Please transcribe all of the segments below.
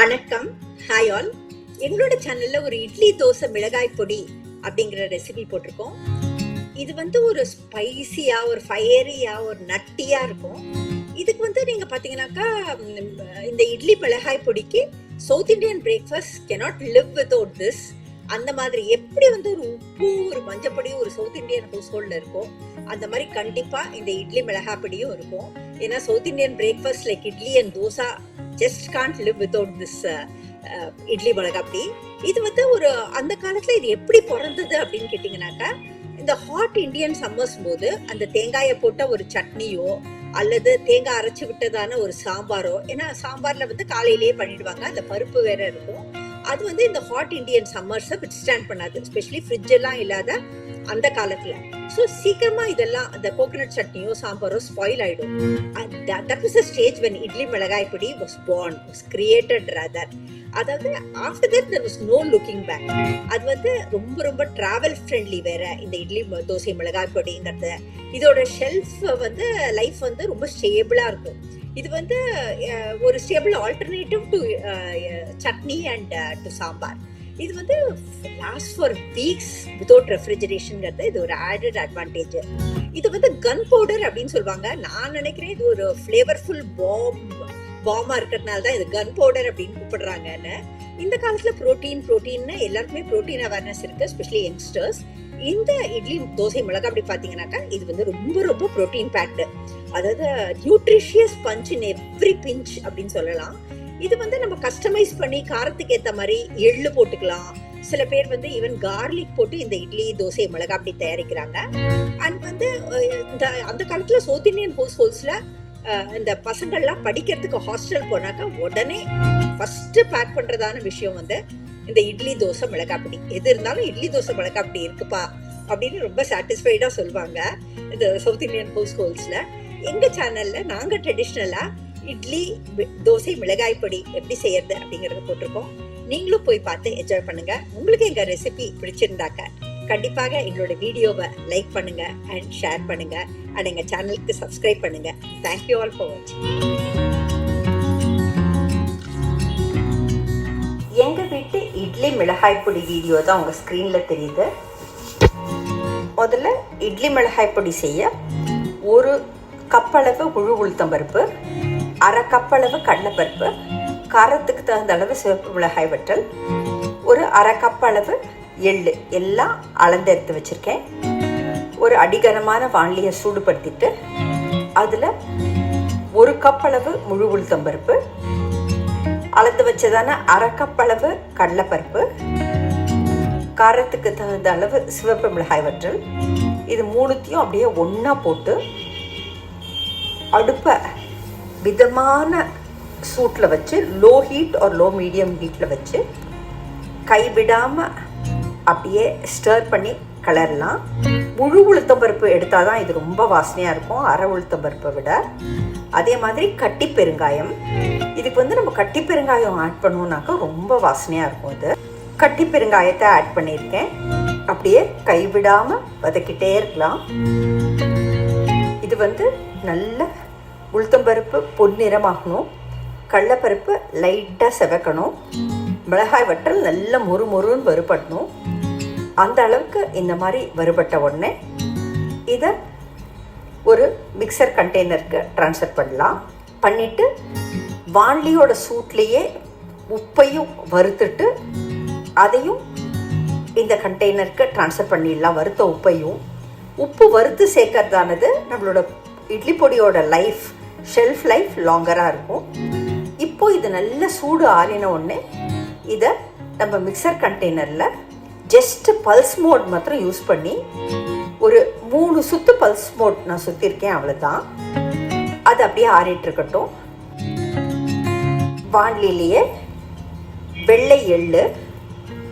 வணக்கம். Hi all எங்களோட சேனல்ல ஒரு இட்லி தோசை மிளகாய் பொடி அப்படிங்கிற ரெசிபி போட்டிருக்கோம். இது வந்து ஒரு ஸ்பைசியா ஒரு ஃபயரியா ஒரு நட்டியா இருக்கும். இதுக்கு வந்து நீங்க பாத்தீங்கன்னாக்கா இந்த இட்லி மிளகாய் பொடிக்கு South Indian breakfast cannot live without this அந்த மாதிரி எப்படி வந்து ஒரு உப்பு ஒரு மஞ்சப்பொடி ஒரு சவுத் இந்தியன் ஹவுஸ் ஹோல்ட்ல இருக்கும் அந்த மாதிரி கண்டிப்பா இந்த இட்லி மிளகாய் பொடியும் இருக்கும். ஏன்னா South Indian breakfast like idli and dosa just can't live without this idli மிளகாப்படி இது வந்து ஒரு அந்த காலத்துல இது எப்படி பிறந்தது அப்படின்னு கேட்டிங்கனாக்கா இந்த ஹாட் இண்டியன் சம்மர்ஸ் போது அந்த தேங்காயை போட்ட ஒரு சட்னியோ அல்லது தேங்காய் அரைச்சு விட்டதான ஒரு சாம்பாரோ ஏன்னா சாம்பார்ல வந்து காலையிலேயே பண்ணிடுவாங்க அந்த பருப்பு வேற இருக்கும். அது வந்து இந்த ஹாட் இண்டியன் சம்மர்ஸை ஸ்டாண்ட் பண்ணாது. ஸ்பெஷலி ஃப்ரிட்ஜ் எல்லாம் இல்லாத அந்த காலத்துல. ஸோ சீக்கிரமா இதெல்லாம் அந்த கோகனட் சட்னியோ சாம்பாரோ ஸ்பாயில் ஆயிடும். That is a stage when idli மிளகாய் பொடி was born was created rather. அதாவது after that there was no looking back அது வந்து ரொம்ப ரொம்ப டிராவல் ஃப்ரெண்ட்லி வேற இந்த இட்லி தோசை மிளகாய் பொடிங்கிறது இதோட ஷெல்ஃப் வந்து லைஃப் வந்து ரொம்ப ஸ்டேபிளா இருக்கும். இது வந்து ஒரு staple alternative to chutney and to sambar. இது வந்து லாஸ்ட் ஃபார் வீக்ஸ் வித்தவுட் ரெஃப்ரிஜரேஷன்ங்கிறது இது ஒரு ஆடட் அட்வான்டேஜ் இது வந்து கன் பவுடர் அப்படின்னு சொல்லுவாங்க. நான் நினைக்கிறேன் இது ஒரு ஃப்ளேவர்ஃபுல் பாம் பாமா இருக்கிறதுனால தான் இது கன் பவுடர் அப்படின்னு கூப்பிடுறாங்கன்னு. இந்த காலத்துல ப்ரோட்டீன் புரோட்டீன்னு எல்லாருக்குமே புரோட்டீன் அவேர்னஸ் இருக்கு ஸ்பெஷலி யங்ஸ்டர்ஸ் இந்த இட்லி தோசை மிளகா அப்படி பாத்தீங்கன்னாக்கா இது வந்து ரொம்ப ரொம்ப புரோட்டீன் பேக்டு அதாவது nutritious punch in every pinch அப்படின்னு சொல்லலாம். இது வந்து நம்ம கஸ்டமைஸ் பண்ணி காரத்துக்கு ஏத்த மாதிரி எள்ளு போட்டுக்கலாம். சில பேர் வந்து ஈவன் கார்லிக் போட்டு இந்த இட்லி தோசை மிளகா அப்படி தயாரிக்கிறாங்க. அண்ட் வந்து இந்த அந்த காலத்துல சவுத் இந்தியன் ஹவுஸ் ஹோல்ஸ்ல இந்த பசங்கள்லாம் படிக்கிறதுக்கு ஹாஸ்டல் போனாக்கா உடனே ஃபர்ஸ்ட் பேக் பண்றதான விஷயம் வந்து இந்த இட்லி தோசை மிளகாப்பொடி எது இருந்தாலும் இட்லி தோசை மிளகாப்பொடி இருக்குப்பா அப்படின்னு ரொம்ப சாட்டிஸ்ஃபைடா சொல்லுவாங்க இந்த சவுத் இந்தியன் ஹவுஸ் ஹோல்ஸ்ல எங்க சேனல்ல நாங்க ட்ரெடிஷ்னலா இட்லி தோசை மிளகாய் பொடி எப்படி செய்யறது அப்படிங்கறத போட்டிருக்கோம். நீங்களும் போய் பார்த்து என்ஜாய் பண்ணுங்க. உங்களுக்கு எங்க ரெசிபி பிடிச்சிருந்தாக்க கண்டிப்பாக எங்களோட வீடியோவை லைக் பண்ணுங்க அண்ட் ஷேர் பண்ணுங்க. அண்ட் எங்க சேனலுக்கு சப்ஸ்கிரைப் பண்ணுங்க. தேங்க்யூ ஆல் ஃபார் வாட்சிங் எங்க வீட்டு இட்லி மிளகாய் பொடி வீடியோ தான் உங்க ஸ்க்ரீன்ல தெரியுது. முதல்ல இட்லி மிளகாய் பொடி செய்ய ஒரு கப்பளவு உளுத்தம் பருப்பு. அரை கப்பளவு கடலைப்பருப்பு காரத்துக்கு தகுந்த அளவு சிவப்பு மிளகாய் வற்றல் ஒரு அரை கப்பளவு எள்ளு. எல்லாம் அளந்தெடுத்து வச்சிருக்கேன். ஒரு அடிகனமான வாண்டியை சூடுபடுத்திட்டு அதில் ஒரு கப்பளவு முழு உளுத்தம்பருப்பு அளந்து வச்சதான அரை கப்பளவு கடலைப்பருப்பு காரத்துக்கு தகுந்த அளவு சிவப்பு மிளகாய் வற்றல். இது மூணுத்தையும் அப்படியே ஒன்றா போட்டு அடுப்பை மிதமான சூட்டில் வச்சு லோ ஹீட் ஒரு லோ மீடியம் ஹீட்டில் வச்சு கைவிடாமல் அப்படியே ஸ்டர் பண்ணி கலரலாம். முழு உளுத்தம்பருப்பு எடுத்தால் தான் இது ரொம்ப வாசனையாக இருக்கும் அரை உளுத்தம்பருப்பை விட. அதே மாதிரி கட்டி பெருங்காயம். இதுக்கு வந்து நம்ம கட்டி பெருங்காயம் ஆட் பண்ணோம்னாக்கா ரொம்ப வாசனையாக இருக்கும் இது கட்டி பெருங்காயத்தை ஆட் பண்ணியிருக்கேன். அப்படியே கைவிடாமல் வதக்கிட்டே இருக்கலாம். இது வந்து நல்ல உளுத்தம்பருப்பு பொன்னிறமாகணும் கடலப்பருப்பு லைட்டாக செவக்கணும். மிளகாய் வற்றல் நல்ல மொறு மொறுன்னு வறுபடணும். அந்த அளவுக்கு இந்த மாதிரி வறுபட்ட உடனே இதை ஒரு மிக்சர் கண்டெய்னருக்கு ட்ரான்ஸ்ஃபர் பண்ணலாம். பண்ணிவிட்டு வாண்லியோட சூட்லேயே உப்பையும் வறுத்துட்டு அதையும் இந்த கண்டெய்னருக்கு ட்ரான்ஸ்ஃபர் பண்ணிடலாம் வறுத்த உப்பையும். உப்பு வறுத்து சேர்க்கறதானது நம்மளோட இட்லி பொடியோட லைஃப் ஷெல்ஃப் லைஃப் லாங்கராக இருக்கும். இப்போது இது நல்ல சூடு ஆறின உடனே இதை நம்ம மிக்சர் கண்டெய்னரில் ஜஸ்ட் பல்ஸ் மோட் மாத்திரம் யூஸ் பண்ணி ஒரு மூணு சுற்று பல்ஸ் மோட் நான் சுற்றிருக்கேன் அவ்வளோதான் அது அப்படியே ஆறிட்டுருக்கட்டும் வானிலையிலேயே வெள்ளை எள்ளு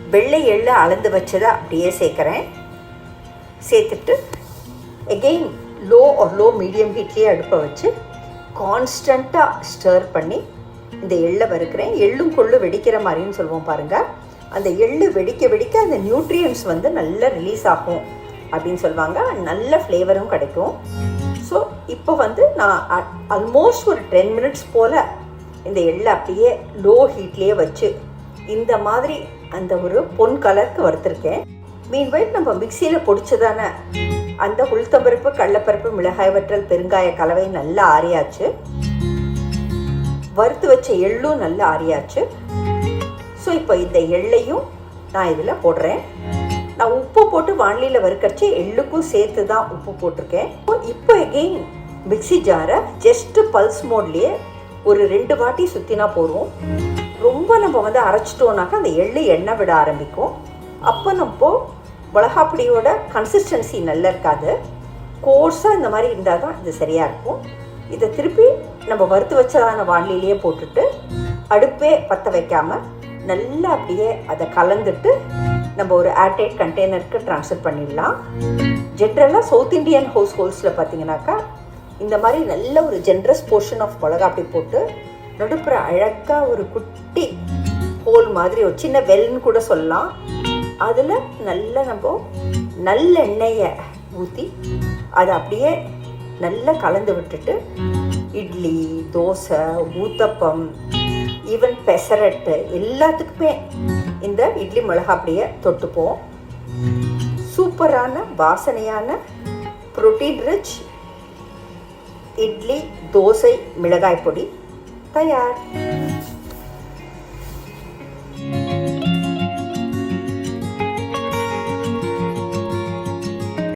வெள்ளை எள்ளு அளந்து வச்சதை அப்படியே சேர்க்குறேன். சேர்த்துட்டு எகெயின் லோ ஒரு லோ மீடியம் ஹீட்லேயே அடுப்பை வச்சு கான்ஸ்டண்ட்டாக ஸ்டர் பண்ணி இந்த எள்ளை வறுக்கிறேன். எள்ளும் கொள்ளு வெடிக்கிற மாதிரின்னு சொல்லுவோம் பாருங்கள் அந்த எள்ளு வெடிக்க வெடிக்க அந்த நியூட்ரியன்ஸ் வந்து நல்லா ரிலீஸ் ஆகும் அப்படின்னு சொல்லுவாங்க. நல்ல ஃப்ளேவரும் கிடைக்கும். ஸோ இப்போ வந்து நான் ஆல்மோஸ்ட் ஒரு டென் மினிட்ஸ் போல் இந்த எள்ளை அப்படியே லோ ஹீட்லேயே வச்சு இந்த மாதிரி அந்த ஒரு பொன் கலருக்கு வறுத்துருக்கேன். மீன்வைல் நம்ம மிக்சியில் பொடிச்சதான அந்த உளுத்தம்பருப்பு கடலப்பருப்பு மிளகாய் வற்றல் பெருங்காய கலவை நல்லா ஆறியாச்சு. வறுத்து வச்ச எள்ளும் நல்லா ஆறியாச்சு. ஸோ இப்போ இந்த எள்ளையும் நான் இதில் போடுறேன். நான் உப்பு போட்டு வானிலையில் வறுக்கச்சு எள்ளுக்கும் சேர்த்து தான் உப்பு போட்டிருக்கேன். இப்போ எகெயின் மிக்சி ஜாரை ஜஸ்ட்டு பல்ஸ் மோட்லேயே ஒரு ரெண்டு வாட்டி சுற்றினா போதும். ரொம்ப நம்ம வந்து அரைச்சிட்டோம்னாக்கா அந்த எள்ளு எண்ணெய் விட ஆரம்பிக்கும். அப்போ நம்ம மிளகாப்பொடியோட கன்சிஸ்டன்சி நல்லா இருக்காது கோர்ஸாக இந்த மாதிரி இருந்தால் தான் இது சரியாக இருக்கும். இதை திருப்பி நம்ம வறுத்து வச்சதான வானிலையிலேயே போட்டுட்டு அடுப்பே பற்ற வைக்காமல் நல்லா அப்படியே அதை கலந்துட்டு நம்ம ஒரு ஏர்டைட் கண்டெய்னருக்கு ட்ரான்ஸ்ஃபர் பண்ணிடலாம். ஜென்ரலாக சவுத் இந்தியன் ஹவுஸ் ஹோல்ஸில் பார்த்தீங்கன்னாக்கா இந்த மாதிரி நல்ல ஒரு ஜென்ரஸ் போர்ஷன் ஆஃப் மிளகா அப்படி போட்டு நடுப்புற அழகாக ஒரு குட்டி ஹோல் மாதிரி ஒரு சின்ன வெல்னு கூட சொல்லலாம். அதில் நல்லா நம்ம நல்லெண்ணெயை ஊற்றி அதை அப்படியே நல்லா கலந்து விட்டுட்டு இட்லி தோசை ஊத்தப்பம் ஈவன் பெசரட்டு எல்லாத்துக்குமே இந்த இட்லி மிளகா அப்படியே தொட்டுப்போம். சூப்பரான வாசனையான புரோட்டீன் ரிச் இட்லி தோசை மிளகாய் பொடி தயார்.